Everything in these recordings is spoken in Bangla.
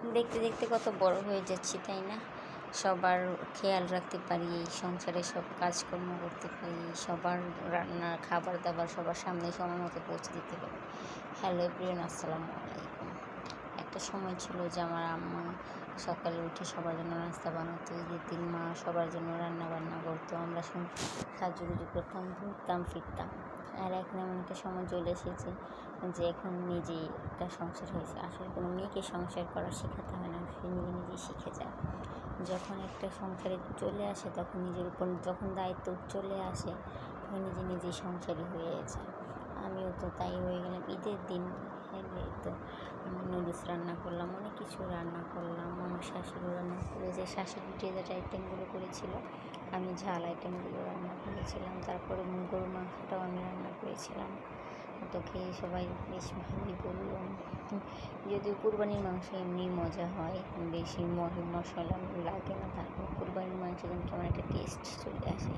দেখতে দেখতে কত বড় হয়ে যাচ্ছি, তাই না? সবার খেয়াল রাখতে পারি সংসারে সব কাজকর্ম করতে পারি, সবার রান্না খাবার দাবার সবার সামনে সময় মতো পৌঁছে দিতে পারি। হ্যালো প্রিয়ন আসসালামু আলাইকুম। একটা সময় ছিল যে আমার আম্মা সকালে উঠে সবার জন্য নাস্তা বানাতো ঈদের দিন মা সবার জন্য রান্না বান্না করতো আমরা সাজুগুজু করতাম ঘুরতাম ফিরতাম। আর এখন এমন একটা সময় চলে এসেছে যে এখন নিজেই একটা সংসার হয়েছে। আসলে কোনো মেয়েকে সংসার করা শেখাতে হয় না, সে নিজে নিজেই শিখে যায়। যখন একটা সংসারে চলে আসে, তখন নিজের উপর যখন দায়িত্ব চলে আসে, তখন নিজে নিজেই সংসারী হয়ে যায়। আমিও তো তাই হয়ে গেলাম। ঈদের দিন তো নুডলস রান্না করলাম, অনেক কিছু রান্না করলাম। আমার শাশুড়ি রান্না শাশুড়ি যে যেটা আইটেমগুলো করেছিল, আমি ঝাল আইটেমগুলো রান্না করেছিলাম। তারপরে গরুর মাংসটাও আমি রান্না করেছিলাম। তো খেয়ে সবাই বেশ ভালোই বলল। যদিও কুরবানির মাংস এমনি মজা হয়, বেশি মশলা লাগে না, তারপর কুরবানির মাংস যেন কেমন একটা টেস্ট চলে আসে।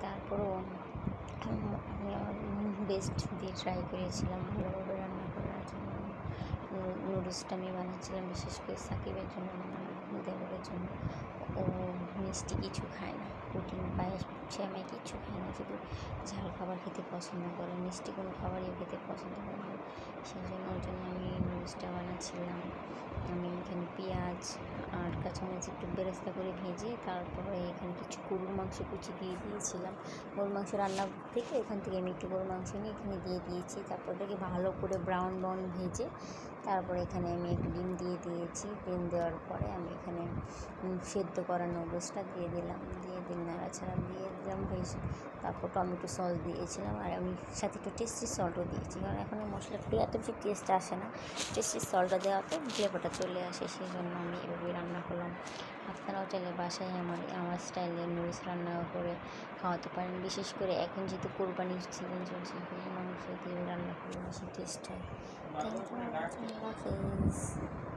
তারপরও আমি আমার বেস্ট দিয়ে ট্রাই করেছিলাম ভালোভাবে নুডলসটা আমি বানাচ্ছিলাম বিশেষ করে সাকিবের জন্য দেবরের জন্য। ও মিষ্টি কিছু খায় না, প্রোটিন পায়েস সে আমি কিছু খায় না, শুধু ঝাল খাবার খেতে পছন্দ করে, মিষ্টি কোনো খাবারই খেতে পছন্দ করে না। সেই জন্য ওর জন্য আমি নুডলসটা বানাচ্ছিলাম পেঁয়াজ আর কাঁচামরিচ একটু বেরেস্তা করে ভেজে তারপরে এখানে কিছু গরুর মাংস কুচি দিয়ে দিয়েছিলাম। গরুর মাংস রান্না থেকে এখান থেকে আমি একটু গরুর মাংস নিয়ে এখানে দিয়ে দিয়েছি। তারপর এটাকে ভালো করে ব্রাউন ব্রাউন ভেজে তারপরে এখানে আমি একটু ডিম দিয়ে দিয়েছি। ডিম দেওয়ার পরে আমি এখানে সেদ্ধ করা নুডলসটা দিয়ে দিলাম। দিয়ে দিন নাড়াচাড়া দিয়ে দিলাম বেশ তারপর টমেটো সস দিয়েছিলাম। আর আমি সাথে একটু টেস্টি সল্টও দিয়েছি। কারণ এখন মশলাটা এত বেশি টেস্ট আসে না। টেস্টি সল্টটা দেওয়াতে ফ্লেভারটা চলে আসে সেই জন্য আমি এভাবেই রান্না করলাম। আপনারাও চাইলে বাসায় আমার আমার স্টাইলে নুডলস রান্না করে খাওয়াতে পারেন। বিশেষ করে এখন যেহেতু কোরবানির সিজন চলছে, সেই মাংস দিয়ে রান্না করলে বেশি টেস্ট হয়। Thank you